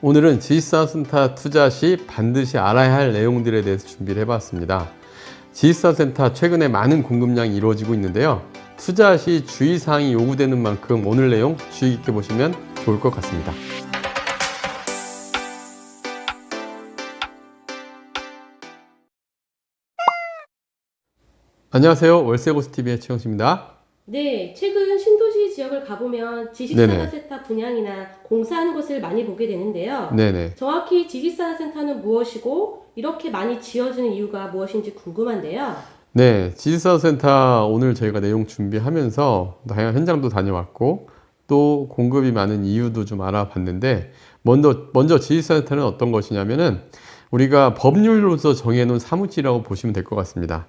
오늘은 지식산업센터 투자 시 반드시 알아야 할 내용들에 대해서 준비를 해봤습니다. 지식산업센터 최근에 많은 공급량이 이루어지고 있는데요. 투자 시 주의사항이 요구되는 만큼 오늘 내용 주의 깊게 보시면 좋을 것 같습니다. 안녕하세요. 월세고스TV의 최영수입니다. 네, 최근 신도시 지역을 가보면. 지식산업센터 분양이나 공사하는 곳을 많이 보게 되는데요. 네네. 정확히 지식산업센터는 무엇이고 이렇게 많이 지어지는 이유가 무엇인지 궁금한데요. 네, 지식사업센터 오늘 저희가 내용 준비하면서 다양한 현장도 다녀왔고 또 공급이 많은 이유도 좀 알아봤는데 먼저 먼저 지식사업센터는 어떤 것이냐면은 우리가 법률로서 정해놓은 사무실이라고 보시면 될 것 같습니다.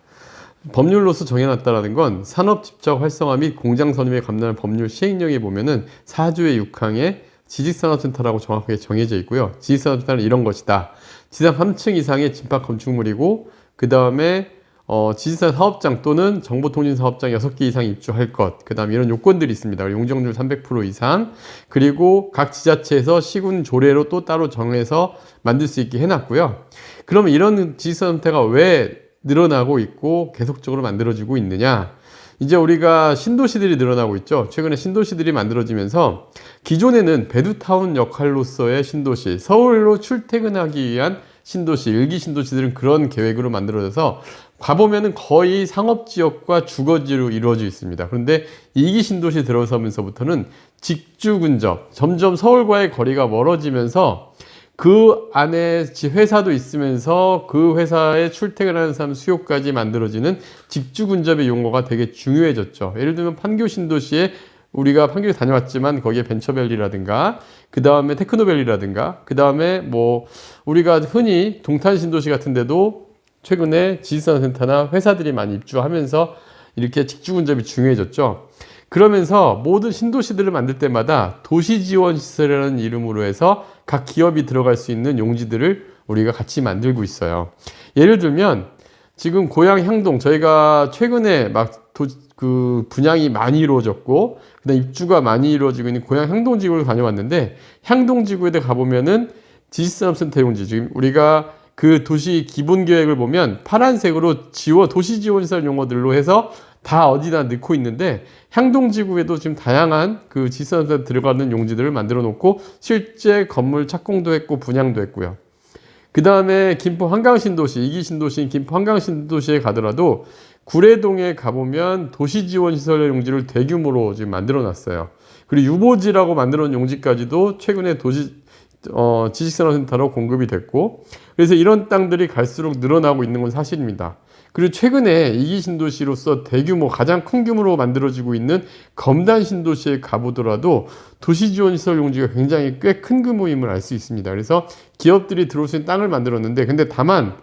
법률로서 정해놨다라는 건 산업 집적 활성화 및 공장 선임에 감당하는 법률 시행령에 보면은 4조의 6항에 지식산업센터라고 정확하게 정해져 있고요. 지식산업센터는 이런 것이다. 지상 3층 이상의 진파 건축물이고 그 다음에 어, 지지산 사업장 또는 정보통신 사업장 6개 이상 입주할 것. 그 다음에 이런 요건들이 있습니다. 용적률 300% 이상. 그리고 각 지자체에서 시군 조례로 또 따로 정해서 만들 수 있게 해놨고요. 그러면 이런 지지산 형태가 왜 늘어나고 있고 계속적으로 만들어지고 있느냐? 이제 우리가 신도시들이 늘어나고 있죠. 최근에 신도시들이 만들어지면서 기존에는 배두타운 역할로서의 신도시, 서울로 출퇴근하기 위한 신도시, 일기 신도시들은 그런 계획으로 만들어져서 가보면은 거의 상업지역과 주거지로 이루어져 있습니다. 그런데 이기 신도시 들어서면서부터는 직주 근접, 점점 서울과의 거리가 멀어지면서 그 안에 지- 회사도 있으면서 그 회사에 출퇴근하는 사람 수요까지 만들어지는 직주 근접의 용어가 되게 중요해졌죠. 예를 들면 판교 신도시에 우리가 판교에 다녀왔지만 거기에 벤처밸리라든가 그 다음에 테크노밸리라든가 그 다음에 뭐 우리가 흔히 동탄 신도시 같은 데도 최근에 지식산업센터나 회사들이 많이 입주하면서 이렇게 직주 근접이 중요해졌죠. 그러면서 모든 신도시들을 만들 때마다 도시지원시설이라는 이름으로 해서 각 기업이 들어갈 수 있는 용지들을 우리가 같이 만들고 있어요. 예를 들면 지금 고향 향동 저희가 최근에 막그 분양이 많이 이루어졌고 그다음 입주가 많이 이루어지고 있는 고향 향동 지구를 다녀왔는데 향동 지구에 가보면은 지식산업센터 용지 지금 우리가 그 도시 기본 계획을 보면 파란색으로 지원 도시 지원시설 용어들로 해서 다 어디다 넣고 있는데 향동지구에도 지금 다양한 그 지산센터 들어가는 용지들을 만들어 놓고 실제 건물 착공도 했고 분양도 했고요. 그 다음에 김포 한강신도시, 이기 신도시인 김포 한강신도시에 가더라도 구례동에 가보면 도시지원시설 용지를 대규모로 지금 만들어 놨어요. 그리고 유보지라고 만들어 놓은 용지까지도 최근에 도시, 어, 지식산업센터로 공급이 됐고, 그래서 이런 땅들이 갈수록 늘어나고 있는 건 사실입니다. 그리고 최근에 이기 신도시로서 대규모 가장 큰 규모로 만들어지고 있는 검단 신도시에 가보더라도 도시지원시설 용지가 굉장히 꽤 큰 규모임을 알 수 있습니다. 그래서 기업들이 들어올 수 있는 땅을 만들었는데 근데 다만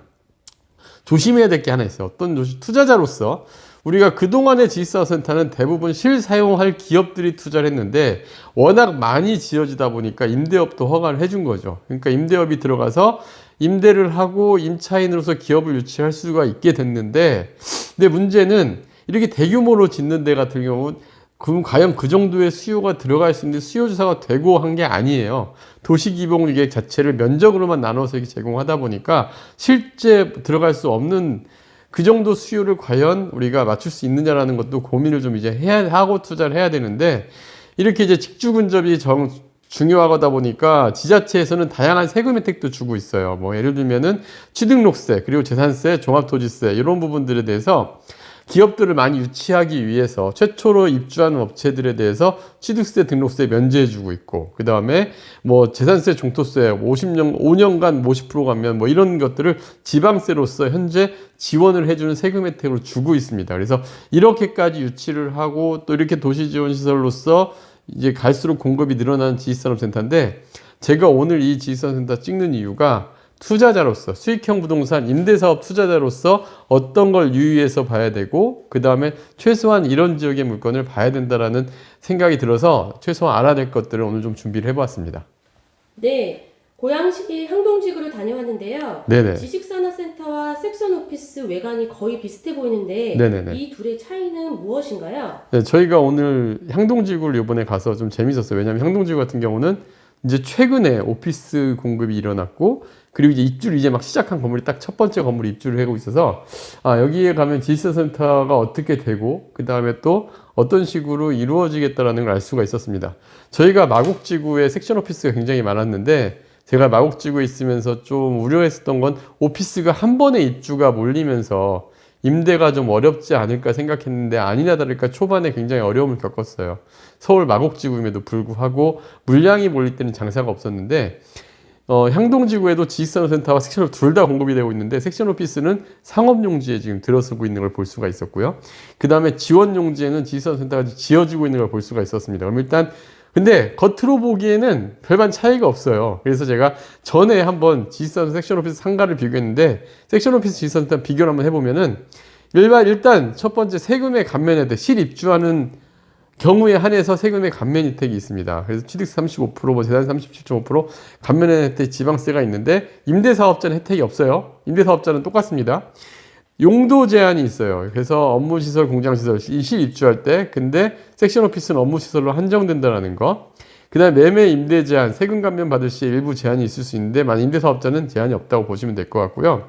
조심해야 될 게 하나 있어요. 어떤 조시- 투자자로서 우리가 그동안의 지식사업센터는 대부분 실사용할 기업들이 투자를 했는데 워낙 많이 지어지다 보니까 임대업도 허가를 해준 거죠. 그러니까 임대업이 들어가서 임대를 하고 임차인으로서 기업을 유치할 수가 있게 됐는데 근데 문제는 이렇게 대규모로 짓는 데 같은 경우는 그럼 과연 그 정도의 수요가 들어갈 수 있는 수요 조사가 되고 한 게 아니에요. 도시기본계획 자체를 면적으로만 나눠서 제공하다 보니까 실제 들어갈 수 없는 그 정도 수요를 과연 우리가 맞출 수 있느냐라는 것도 고민을 좀 이제 해야 하고 투자를 해야 되는데 이렇게 이제 직주 근접이 정 중요하다 보니까 지자체에서는 다양한 세금 혜택도 주고 있어요. 뭐 예를 들면은 취등록세 그리고 재산세, 종합토지세 이런 부분들에 대해서 기업들을 많이 유치하기 위해서 최초로 입주하는 업체들에 대해서 취득세, 등록세 면제해 주고 있고, 그 다음에 뭐 재산세, 종토세 50년, 5년간 50% 가면 뭐 이런 것들을 지방세로서 현재 지원을 해주는 세금 혜택으로 주고 있습니다. 그래서 이렇게까지 유치를 하고 또 이렇게 도시지원시설로서 이제 갈수록 공급이 늘어나는 지식산업센터인데 제가 오늘 이 지식산업센터 찍는 이유가 투자자로서 수익형 부동산 임대사업 투자자로서 어떤 걸 유의해서 봐야 되고 그 다음에 최소한 이런 지역의 물건을 봐야 된다라는 생각이 들어서 최소한 알아야 될 것들을 오늘 좀 준비를 해보았습니다. 네, 고양시 향동지구를 다녀왔는데요. 네네. 지식산업센터와 섹션 오피스 외관이 거의 비슷해 보이는데 네네네. 이 둘의 차이는 무엇인가요? 네, 저희가 오늘 향동지구를 이번에 가서 좀 재밌었어요. 왜냐하면 향동지구 같은 경우는 이제 최근에 오피스 공급이 일어났고 그리고 이제 입주를 이제 막 시작한 건물이 딱 첫 번째 건물이 입주를 하고 있어서 아 여기에 가면 디지털 센터가 어떻게 되고 그 다음에 또 어떤 식으로 이루어지겠다라는 걸 알 수가 있었습니다. 저희가 마곡지구에 섹션 오피스가 굉장히 많았는데 제가 마곡 지구에 있으면서 좀 우려했었던 건 오피스가 한 번에 입주가 몰리면서 임대가 좀 어렵지 않을까 생각했는데 아니나 다를까 초반에 굉장히 어려움을 겪었어요. 서울 마곡지구임에도 불구하고 물량이 몰릴 때는 장사가 없었는데 어, 향동지구에도 지식산업 센터와 섹션 둘다 공급이 되고 있는데 섹션 오피스는 상업용지에 지금 들어서고 있는 걸 볼 수가 있었고요. 그 다음에 지원용지에는 지식산업 센터가 지어지고 있는 걸 볼 수가 있었습니다. 그럼 일단 근데 겉으로 보기에는 별반 차이가 없어요. 그래서 제가 전에 한번 지식산업 섹션 오피스 상가를 비교했는데 섹션 오피스 지식산업 센터 비교를 한번 해보면은 일반 일단 첫 번째 세금의 감면 혜택 실입주하는 경우에 한해서 세금의 감면 혜택이 있습니다. 그래서 취득세 35%, 뭐 재산 37.5% 감면 혜택 지방세가 있는데 임대사업자는 혜택이 없어요. 임대사업자는 똑같습니다. 용도 제한이 있어요. 그래서 업무시설, 공장시설, 이 실입주할 때 근데 섹션 오피스는 업무시설로 한정된다는 거. 그 다음에 매매 임대 제한, 세금 감면 받을 시 일부 제한이 있을 수 있는데 만약 임대사업자는 제한이 없다고 보시면 될 것 같고요.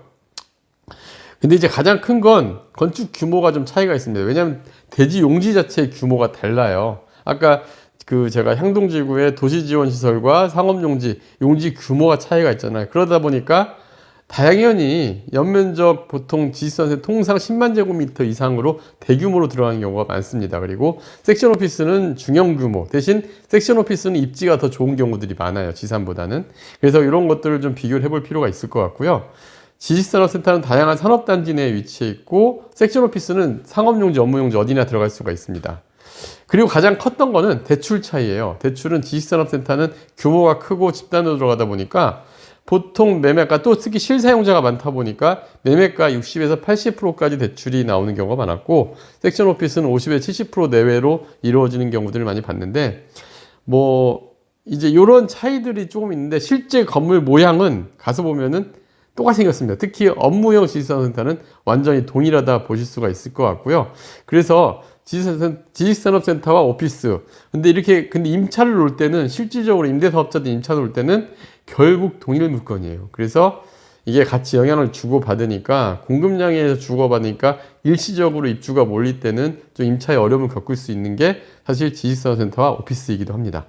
근데 이제 가장 큰 건 건축 규모가 좀 차이가 있습니다. 왜냐하면 대지 용지 자체의 규모가 달라요. 아까 그 제가 향동지구의 도시지원시설과 상업용지, 용지 규모가 차이가 있잖아요. 그러다 보니까 당연히 연면적 보통 지시선에 통상 10만 제곱미터 이상으로 대규모로 들어가는 경우가 많습니다. 그리고 섹션 오피스는 중형 규모 대신 섹션 오피스는 입지가 더 좋은 경우들이 많아요. 지산보다는. 그래서 이런 것들을 좀 비교를 해볼 필요가 있을 것 같고요. 지식산업센터는 다양한 산업단지 내에 위치해 있고 섹션 오피스는 상업용지, 업무용지 어디나 들어갈 수가 있습니다. 그리고 가장 컸던 거는 대출 차이예요. 대출은 지식산업센터는 규모가 크고 집단으로 들어가다 보니까 보통 매매가 또 특히 실사용자가 많다 보니까 매매가 60에서 80%까지 대출이 나오는 경우가 많았고 섹션 오피스는 50에서 70% 내외로 이루어지는 경우들을 많이 봤는데 뭐 이제 이런 차이들이 조금 있는데 실제 건물 모양은 가서 보면은 똑같이 생겼습니다. 특히 업무용 지식산업센터는 완전히 동일하다 보실 수가 있을 것 같고요. 그래서 지식산- 지식산업센터와 오피스. 근데 이렇게, 근데 임차를 놓을 때는 실질적으로 임대사업자들 임차 놓을 때는 결국 동일 물건이에요. 그래서 이게 같이 영향을 주고받으니까 공급량에서 주고받으니까 일시적으로 입주가 몰릴 때는 좀 임차에 어려움을 겪을 수 있는 게 사실 지식산업센터와 오피스이기도 합니다.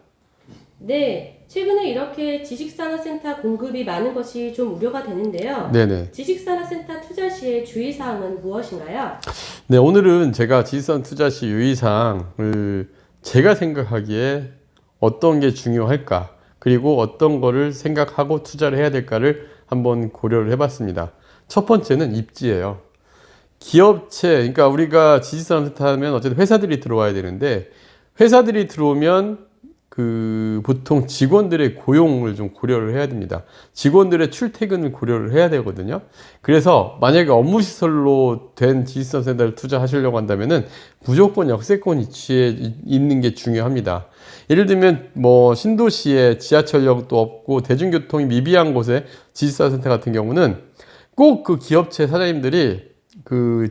네, 최근에 이렇게 지식산업센터 공급이 많은 것이 좀 우려가 되는데요. 네네. 지식산업센터 투자 시의 주의사항은 무엇인가요? 네, 오늘은 제가 지선 투자 시 유의사항을 제가 생각하기에 어떤 게 중요할까, 그리고 어떤 거를 생각하고 투자를 해야 될까를 한번 고려를 해봤습니다. 첫 번째는 입지예요. 기업체, 그러니까 우리가 지지산업센터 하면 어쨌든 회사들이 들어와야 되는데, 회사들이 들어오면 그 보통 직원들의 고용을 좀 고려를 해야 됩니다. 직원들의 출퇴근을 고려를 해야 되거든요. 그래서 만약에 업무 시설로 된 지식산 센터를 투자하시려고 한다면은 무조건 역세권 위치에 이- 있는 게 중요합니다. 예를 들면 뭐 신도시에 지하철역도 없고 대중교통이 미비한 곳에 지식산 센터 같은 경우는 꼭 그 기업체 사장님들이 그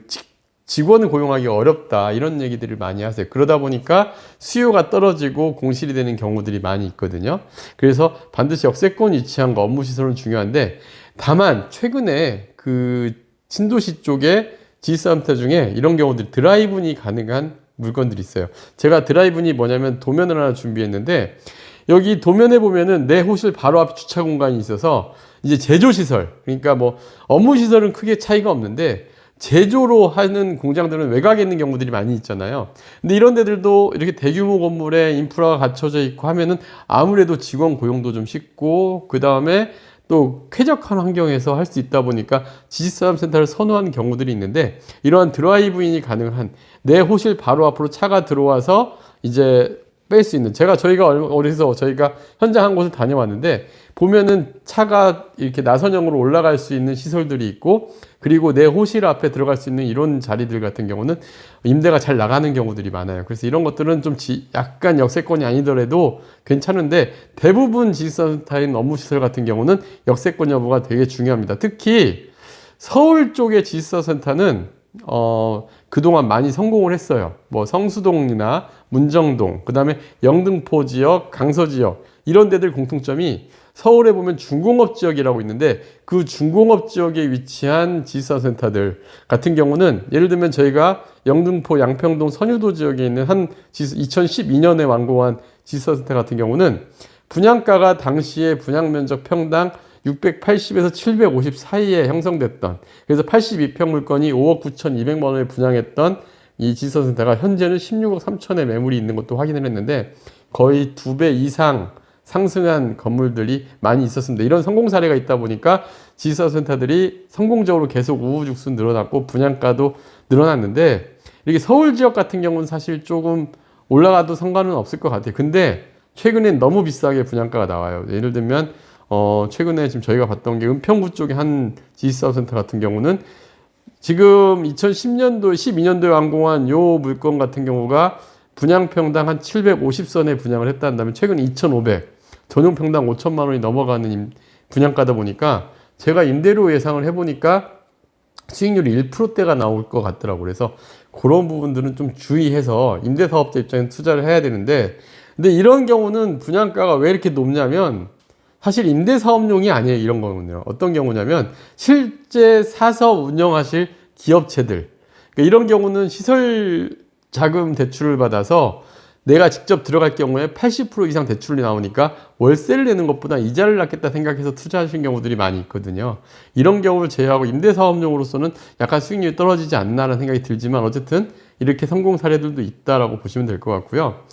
직- 직원을 고용하기 어렵다 이런 얘기들을 많이 하세요. 그러다 보니까 수요가 떨어지고 공실이 되는 경우들이 많이 있거든요. 그래서 반드시 역세권 위치한과 업무 시설은 중요한데 다만 최근에 그 신도시 쪽에 지산센터 중에 이런 경우들 드라이브니 가능한 물건들이 있어요. 제가 드라이브니 뭐냐면 도면을 하나 준비했는데 여기 도면에 보면은 내 호실 바로 앞에 주차 공간이 있어서 이제 제조 시설 그러니까 뭐 업무 시설은 크게 차이가 없는데 제조로 하는 공장들은 외곽에 있는 경우들이 많이 있잖아요. 근데 이런 데들도 이렇게 대규모 건물에 인프라가 갖춰져 있고 하면은 아무래도 직원 고용도 좀 쉽고 그 다음에 또 쾌적한 환경에서 할 수 있다 보니까 지식산업센터를 선호하는 경우들이 있는데 이러한 드라이브인이 가능한 내 호실 바로 앞으로 차가 들어와서 이제 뺄 수 있는 제가 저희가 어디서 저희가 현장 한 곳을 다녀왔는데 보면은 차가 이렇게 나선형으로 올라갈 수 있는 시설들이 있고 그리고 내 호실 앞에 들어갈 수 있는 이런 자리들 같은 경우는 임대가 잘 나가는 경우들이 많아요. 그래서 이런 것들은 좀 지- 약간 역세권이 아니더라도 괜찮은데 대부분 지식센터인 업무시설 같은 경우는 역세권 여부가 되게 중요합니다. 특히 서울 쪽의 지식센터는 어, 그동안 많이 성공을 했어요. 뭐 성수동이나 문정동, 그 다음에 영등포 지역, 강서 지역, 이런 데들 공통점이 서울에 보면 중공업 지역이라고 있는데 그 중공업 지역에 위치한 지사 센터들 같은 경우는 예를 들면 저희가 영등포 양평동 선유도 지역에 있는 한 2012년에 완공한 지사 센터 같은 경우는 분양가가 당시에 분양 면적 평당 680에서 750 사이에 형성됐던 그래서 82평 물건이 5억 9,200만 원에 분양했던 이 지서센터가 현재는 16억 3천에 매물이 있는 것도 확인을 했는데 거의 두 배 이상 상승한 건물들이 많이 있었습니다. 이런 성공 사례가 있다 보니까 지서센터들이 성공적으로 계속 우후죽순 늘어났고 분양가도 늘어났는데 이렇게 서울 지역 같은 경우는 사실 조금 올라가도 상관은 없을 것 같아요. 근데 최근엔 너무 비싸게 분양가가 나와요. 예를 들면 어 최근에 지금 저희가 봤던 게 은평구 쪽에 한 지사센터 같은 경우는 지금 2010년도, 12년도에 완공한 요 물건 같은 경우가 분양평당 한 750선에 분양을 했다면 최근 2,500, 전용평당 5천만 원이 넘어가는 임- 분양가다 보니까 제가 임대료 예상을 해보니까 수익률이 1%대가 나올 것 같더라고요. 그래서 그런 부분들은 좀 주의해서 임대사업자 입장에서 투자를 해야 되는데 근데 이런 경우는 분양가가 왜 이렇게 높냐면 사실 임대사업용이 아니에요. 이런 거는요. 어떤 경우냐면 실제 사서 운영하실 기업체들 그러니까 이런 경우는 시설 자금 대출을 받아서 내가 직접 들어갈 경우에 80% 이상 대출이 나오니까 월세를 내는 것보다 이자를 낳겠다 생각해서 투자하신 경우들이 많이 있거든요. 이런 경우를 제외하고 임대사업용으로서는 약간 수익률이 떨어지지 않나라는 생각이 들지만 어쨌든 이렇게 성공 사례들도 있다라고 보시면 될 것 같고요.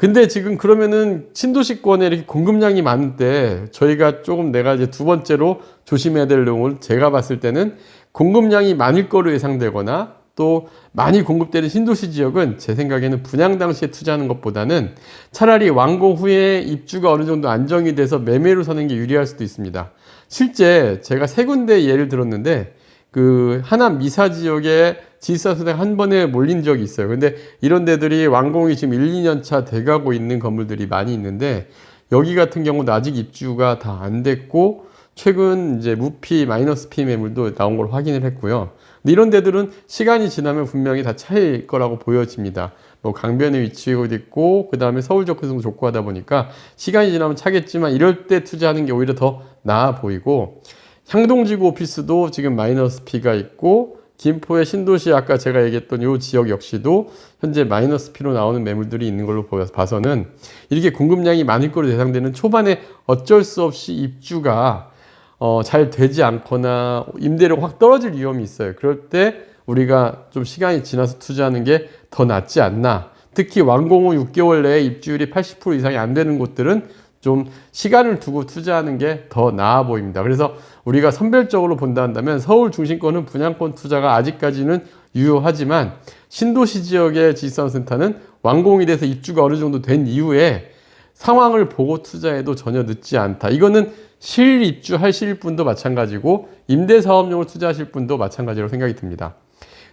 근데 지금 그러면은 신도시권에 이렇게 공급량이 때 저희가 조금 내가 이제 두 번째로 조심해야 될 내용을 제가 봤을 때는 공급량이 많을 거로 예상되거나 또 많이 공급되는 신도시 지역은 제 생각에는 분양 당시에 투자하는 것보다는 차라리 완공 후에 입주가 어느 정도 안정이 돼서 매매로 사는 게 유리할 수도 있습니다. 실제 제가 세 군데 예를 들었는데 그 하남 미사 지역에 지사수당 한 번에 몰린 적이 있어요. 근데 이런 데들이 완공이 지금 1, 2년 차 돼가고 있는 건물들이 많이 있는데 여기 같은 경우도 아직 입주가 다 안 됐고 최근 이제 무피 마이너스 피 매물도 나온 걸 확인을 했고요. 근데 이런 데들은 시간이 지나면 분명히 다 차일 거라고 보여집니다. 뭐 강변에 위치하고 있고 그 다음에 서울 접근성도 좋고 하다 보니까 시간이 지나면 차겠지만 이럴 때 투자하는 게 오히려 더 나아 보이고 향동지구 오피스도 지금 마이너스 P가 있고 김포의 신도시 아까 제가 얘기했던 이 지역 역시도 현재 마이너스 P로 나오는 매물들이 있는 걸로 봐서는 이렇게 공급량이 많을 거로 예상되는 초반에 어쩔 수 없이 입주가 어, 잘 되지 않거나 임대료가 확 떨어질 위험이 있어요. 그럴 때 우리가 좀 시간이 지나서 투자하는 게 더 낫지 않나. 특히 완공 후 6개월 내에 입주율이 80% 이상이 안 되는 곳들은 좀 시간을 두고 투자하는 게 더 나아 보입니다. 그래서 우리가 선별적으로 본다 한다면 서울 중심권은 분양권 투자가 아직까지는 유효하지만 신도시 지역의 지산센터는 완공이 돼서 입주가 어느 정도 된 이후에 상황을 보고 투자해도 전혀 늦지 않다. 이거는 실 입주하실 분도 마찬가지고 임대사업용을 투자하실 분도 마찬가지로 생각이 듭니다.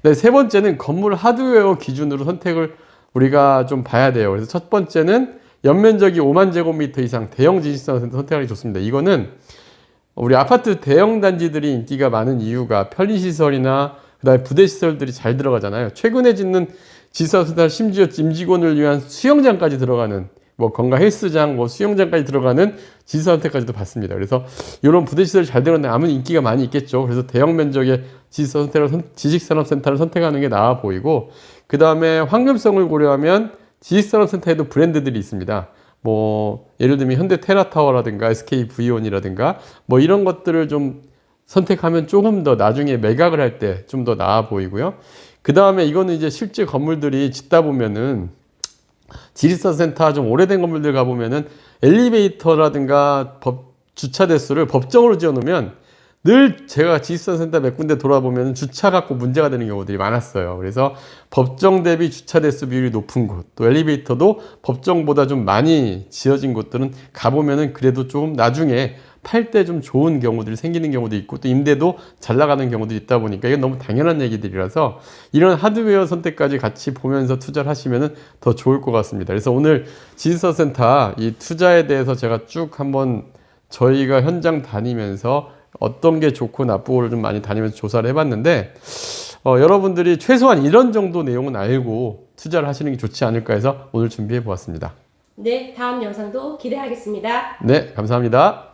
네, 세 번째는 건물 하드웨어 기준으로 선택을 우리가 좀 봐야 돼요. 그래서 첫 번째는 연면적이 5만 제곱미터 이상 대형 지식산 센터 선택하기 좋습니다. 이거는 우리 아파트 대형 단지들이 인기가 많은 이유가 편의시설이나 그다음에 부대시설들이 잘 들어가잖아요. 최근에 짓는 지사수단 심지어 임직원을 위한 수영장까지 들어가는 뭐 건강 헬스장, 뭐 수영장까지 들어가는 지사 선택까지도 받습니다. 그래서 이런 부대시설이 잘 들어가는데 아무 인기가 많이 있겠죠. 그래서 대형 면적의 지식산업센터를 선택하는 게 나아 보이고 그 다음에 환경성을 고려하면 지식산업센터에도 브랜드들이 있습니다. 뭐 예를 들면 현대 테라타워라든가 SK 브이온이라든가 뭐 이런 것들을 좀 선택하면 조금 더 나중에 매각을 할 때 좀 더 나아 보이고요. 그 다음에 이거는 이제 실제 건물들이 짓다 보면은 지리사센터 좀 오래된 건물들 가보면은 엘리베이터라든가 법, 주차 대수를 법정으로 지어놓으면 늘 제가 지리사센터 몇 군데 돌아보면 주차 갖고 문제가 되는 경우들이 많았어요. 그래서 법정 대비 주차 대수 비율이 높은 곳, 또 엘리베이터도 법정보다 좀 많이 지어진 곳들은 가보면은 그래도 조금 나중에 팔 때 좀 좋은 경우들이 생기는 경우도 있고 또 임대도 잘 나가는 경우도 있다 보니까 이건 너무 당연한 얘기들이라서 이런 하드웨어 선택까지 같이 보면서 투자를 하시면은 더 좋을 것 같습니다. 그래서 오늘 지식서센터 이 투자에 대해서 제가 쭉 한번 저희가 현장 다니면서 어떤 게 좋고 나쁘고를 좀 많이 다니면서 조사를 해봤는데 어, 여러분들이 최소한 이런 정도 내용은 알고 투자를 하시는 게 좋지 않을까 해서 오늘 준비해 보았습니다. 네, 다음 영상도 기대하겠습니다. 네, 감사합니다.